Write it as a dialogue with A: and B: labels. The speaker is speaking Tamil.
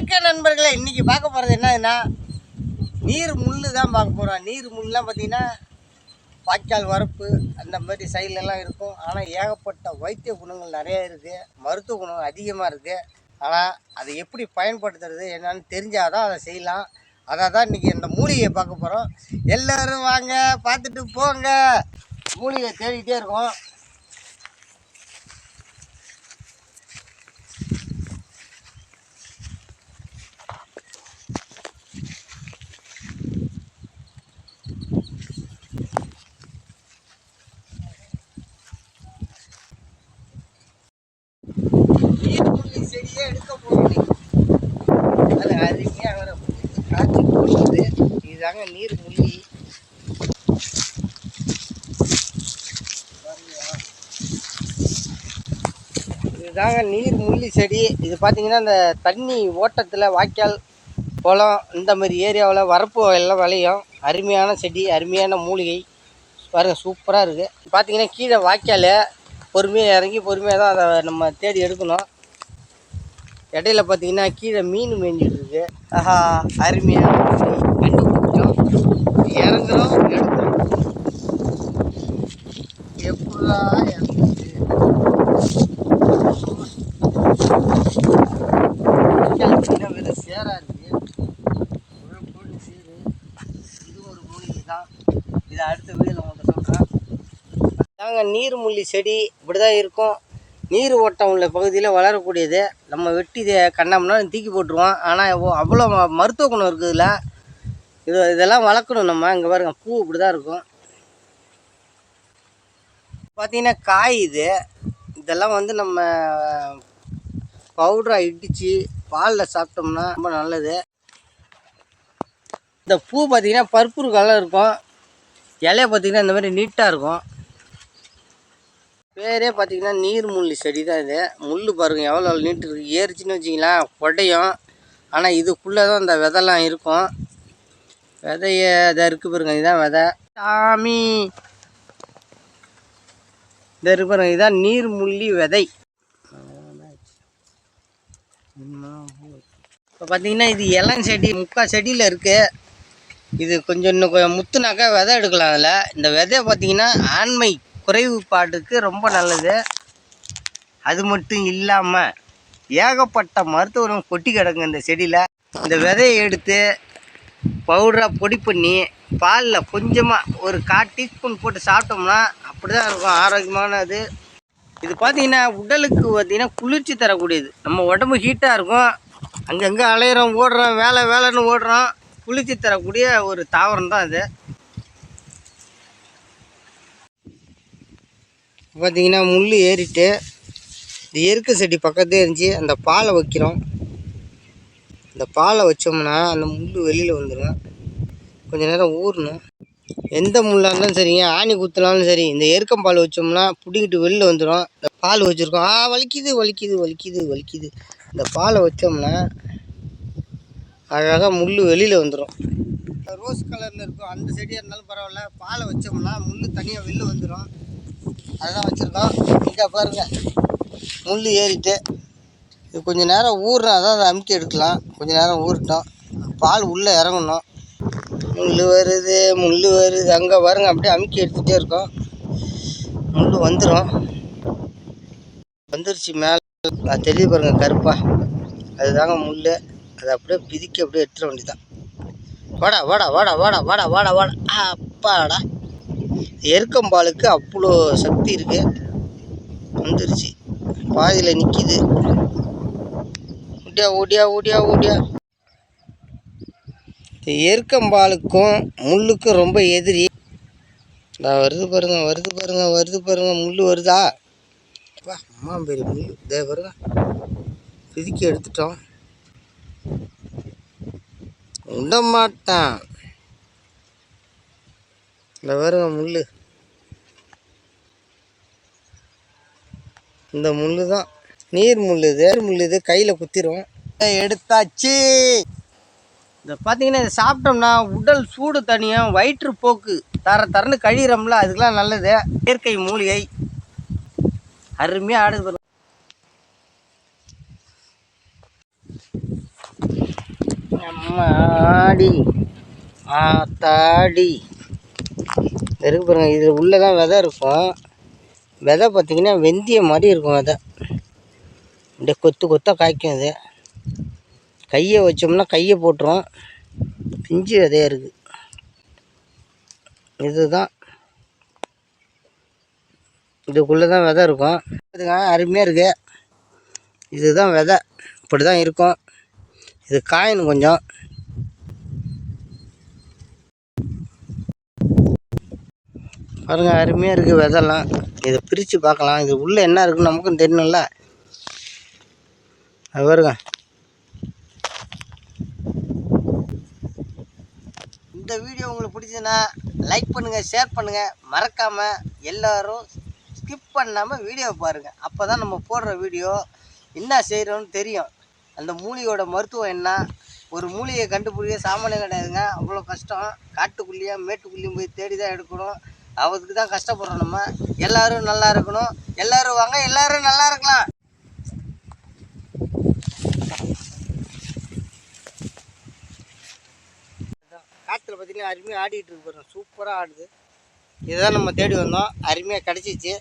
A: வணக்க நண்பர்களே இன்னைக்கு பார்க்க போகிறது என்னதுன்னா நீர் முள்ளு தான் பார்க்க போகிறோம் நீர் முள்ளெலாம் பார்த்திங்கன்னா வாய்க்கால் வரப்பு அந்த மாதிரி சைட்லலாம் இருக்கும். ஆனால் ஏகப்பட்ட வைத்திய குணங்கள் நிறையா இருக்குது மருத்துவ குணம் அதிகமாக இருக்குது ஆனால் அதை எப்படி பயன்படுத்துறது என்னன்னு தெரிஞ்சாதான் அதை செய்யலாம். அதை தான் இன்றைக்கி இந்த மூலிகையை பார்க்க போகிறோம் எல்லோரும் வாங்க பார்த்துட்டு போங்க. மூலிகை தேடிக்கிட்டே இருக்கோம் நீர்மூழ்கி செடியே எடுக்க போகிறோம் அது அருமையாக வர காய்ச்சி போடுது. இதுதாங்க நீர் முள்ளி. இதுதாங்க நீர் முள்ளி செடி. இது பார்த்தீங்கன்னா இந்த தண்ணி ஓட்டத்தில் வாய்க்கால் குளம் இந்த மாதிரி ஏரியாவில் வரப்பு எல்லாம் விளையும். அருமையான செடி அருமையான மூலிகை. பாருங்க சூப்பராக இருக்குது பார்த்தீங்கன்னா கீழே வாய்க்கால். பொறுமையாக இறங்கி பொறுமையாக தான் அதை நம்ம தேடி எடுக்கணும். இடையில பார்த்தீங்கன்னா கீழே மீன் மேய்ஞ்சிட்டு இருக்கு ஆஹா. அருமையான மூலிகை. கண்டுபிடிச்சோம். இறங்குறோம் எடுக்கிறோம். எப்படா சேரா இருக்கு ஒரு பொண்ணு சேரு இது ஒரு மூலிகை தான். இதை அடுத்த வீடியோவில் உங்கள்கிட்ட சொல்கிறேன் தாங்க நீர்முள்ளி செடி. இப்படி தான் இருக்கும். நீர் ஓட்டம் உள்ள பகுதியில் வளரக்கூடியது. நம்ம வெட்டி இதை கண்ணோம்னா தூக்கி போட்டுருவோம். ஆனால் அவ்வளோ ம- மருத்துவ குணம் இருக்குது இதில் இது இதெல்லாம் வளர்க்கணும் நம்ம. இங்கே பாருங்கள் பூ இப்படி தான் இருக்கும். பார்த்திங்கன்னா காய் இது. இதெல்லாம் வந்து நம்ம பவுடராக இடித்து பாலில் சாப்பிட்டோம்னா ரொம்ப நல்லது. இந்த பூ பார்த்தீங்கன்னா பர்பூர் கலர் இருக்கும். இலைய பார்த்தீங்கன்னா இந்த மாதிரி நீட்டாக இருக்கும். பேரே பார்த்தீங்கன்னா நீர்முள்ளி செடி தான் இது. முள் பாருங்கள் எவ்வளோ நீட்டு இருக்குது ஏறிச்சின்னு வச்சிங்களேன் உடையும் ஆனால் இதுக்குள்ளே தான் இந்த விதைலாம் இருக்கும். விதைய இதை இருக்குது பாருங்க இதுதான் விதை. சாமி! இதை இருக்கு பாருங்க இதுதான் நீர்முள்ளி விதை. இப்போ பார்த்தீங்கன்னா இது இளம் செடி முக்கால் செடியில் இருக்குது இது கொஞ்சம் இன்னும் கொஞ்சம் முத்துனாக்கா விதை எடுக்கலாம் அதில். இந்த விதைய பார்த்தீங்கன்னா ஆண்மை குறைவுபாட்டுக்கு ரொம்ப நல்லது. அது மட்டும் இல்லாமல் ஏகப்பட்ட மருத்துவனும் கொட்டி கிடங்கு இந்த செடியில். இந்த விதையை எடுத்து பவுடராக பொடி பண்ணி பாலில் கொஞ்சமாக ஒரு கால் டீஸ்பூன் போட்டு சாப்பிட்டோம்னா அப்படி தான் இருக்கும் ஆரோக்கியமானது. இது பார்த்தீங்கன்னா உடலுக்கு பார்த்திங்கன்னா குளிர்ச்சி தரக்கூடியது. நம்ம உடம்பு ஹீட்டாக இருக்கும். அங்கங்கே அலையிறோம் ஓடுறோம் வேலை வேலைன்னு ஓடுறோம். குளிர்ச்சி தரக்கூடிய ஒரு தாவரம் தான் அது. பார்த்திங்கன்னா முள் ஏறிட்டு இந்த எருக்கு செடி பக்கத்தே இருந்துச்சு. அந்த பாலை வைக்கிறோம். இந்த பாலை வச்சோம்னா அந்த முள் வெளியில் வந்துடும் கொஞ்சம் நேரம் ஊறணும். எந்த முள்ளாக இருந்தாலும் சரிங்க ஆணி குத்துனாலும் சரி இந்த எருக்கம் பால் வச்சோம்னா பிடிக்கிட்டு வெளில வந்துடும் இந்த பால் வச்சுருக்கோம். ஆ வலிக்குது வலிக்குது வலிக்குது வலிக்குது. இந்த பாலை வச்சோம்னா அழகாக முள் வெளியில் வந்துடும் ரோஸ் கலரில் இருக்கும். அந்த செடியாக இருந்தாலும் பரவாயில்ல. பாலை வச்சோம்னா முள் தனியாக வெளில வந்துடும் அதெல்லாம் வச்சுருக்கோம். இங்கே பாருங்க. முள் ஏறிட்டு இது கொஞ்சம் நேரம் ஊறினா தான் அதை அமுக்கி எடுக்கலாம். கொஞ்சம் நேரம் ஊறட்டும். பால் உள்ளே இறங்கணும். முள் வருது முள் வருது. அங்கே பாருங்க அப்படியே அமுக்கி எடுத்துகிட்டே இருக்கோம். முள் வந்துடும் வந்துருச்சு மேலே. தெரிய பாருங்க கருப்பாக அதுதாங்க முள் அதை அப்படியே பிதிக்கி அப்படியே எடுத்துட வேண்டியதான் வாடா வாடா வாடா வாடா வாடா வாடா வாடா. அப்பாடா. எருக்கம்பாலுக்கு அவ்வளோ சக்தி இருக்கு. வந்துருச்சு. பாதியில் நிற்கிது ஓடியா ஓடியா ஓடியா ஓடியா. இந்த எருக்கம்பாலுக்கும் முள்ளுக்கும் ரொம்ப எதிரி. நான் வருது பாருங்க வருது பாருங்க வருது பாருங்க முள் வருதா? வா அம்மா பெரிய முள் இதே பாருங்க. பிதுக்கி எடுத்துட்டோம். உண்ட மாட்டான். இந்த பாருங்க முள் இந்த முள் தான். நீர் முள் இது முள் இது கையில் குத்திரும். எடுத்தாச்சு. இந்த பார்த்தீங்கன்னா இதை சாப்பிட்டோம்னா உடல் சூடு தனியாக வயிற்றுப்போக்கு தர தரன்னு கழிகிறோம்ல அதுக்கெலாம் நல்லது. இயற்கை மூலிகை. அருமையாக ஆடுது நம்ம அம்மாடி ஆத்தாடி. இருக்கு பாருங்க இது உள்ளே தான் விதை இருக்கும். விதை பார்த்தீங்கன்னா வெந்தயம் மாதிரி இருக்கும் விதை. இந்த கொத்து கொத்தாக காய்க்கும் அது. கையை வச்சோம்னா கையை போட்டுரும். பிஞ்சு விதையாக இருக்குது இதுதான். இதுக்குள்ளே தான் விதை இருக்கும். இதுங்க அருமையாக இருக்கு. இதுதான் விதை. இப்படி தான் இருக்கும். இது காயணும் கொஞ்சம். பாருங்க அருமையாக இருக்குது விதெல்லாம் இதை பிரித்து பார்க்கலாம். இது உள்ளே என்ன இருக்குன்னு நமக்கும் தெரியணும்ல? அது பாருங்க. இந்த வீடியோ உங்களுக்கு பிடிச்சதுன்னா லைக் பண்ணுங்கள் ஷேர் பண்ணுங்கள் மறக்காமல் எல்லோரும் ஸ்கிப் பண்ணாமல் வீடியோ பாருங்கள் அப்போ தான் நம்ம போடுற வீடியோ என்ன செய்கிறோன்னு தெரியும். அந்த மூலிகையோட மருத்துவம் என்ன? ஒரு மூலிகையை கண்டுபிடிக்க சாமானியம் கிடையாதுங்க. அவ்வளோ கஷ்டம். காட்டுக்குள்ளேயும் மேட்டுக்குள்ளேயும் போய் தேடி தான் எடுக்கணும். அவருக்கு தான் கஷ்டப்படுறோம் நம்ம. எல்லாரும் நல்லா இருக்கணும். எல்லாரும் வாங்க எல்லாரும் நல்லா இருக்கலாம். காற்றுல பார்த்தீங்கன்னா அருமையாக ஆடிக்கிட்டு இருக்கிறோம் சூப்பராக ஆடுது. இதுதான் நம்ம தேடி வந்தோம். அருமையாக கிடச்சிச்சு.